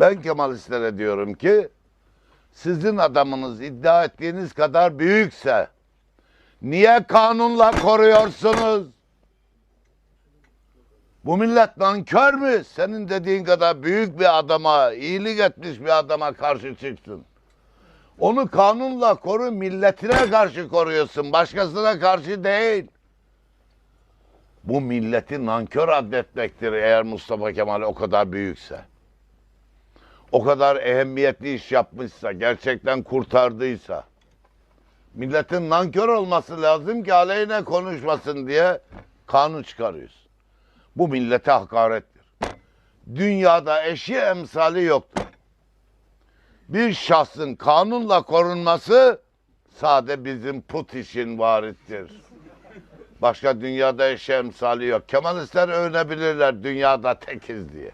Ben Kemalistlere diyorum ki sizin adamınız iddia ettiğiniz kadar büyükse niye kanunla koruyorsunuz? Bu millet nankör mü? Senin dediğin kadar büyük bir adama, iyilik etmiş bir adama karşı çıksın. Onu kanunla koru, milletine karşı koruyorsun, başkasına karşı değil. Bu milleti nankör adetmektir eğer Mustafa Kemal o kadar büyükse. O kadar ehemmiyetli iş yapmışsa, gerçekten kurtardıysa. Milletin nankör olması lazım ki aleyhine konuşmasın diye kanun çıkarıyoruz. Bu millete hakarettir. Dünyada eşi emsali yoktur. Bir şahsın kanunla korunması sade bizim put için varittir. Başka dünyada eşi emsali yok. Kemalistler övünebilirler dünyada tekiz diye.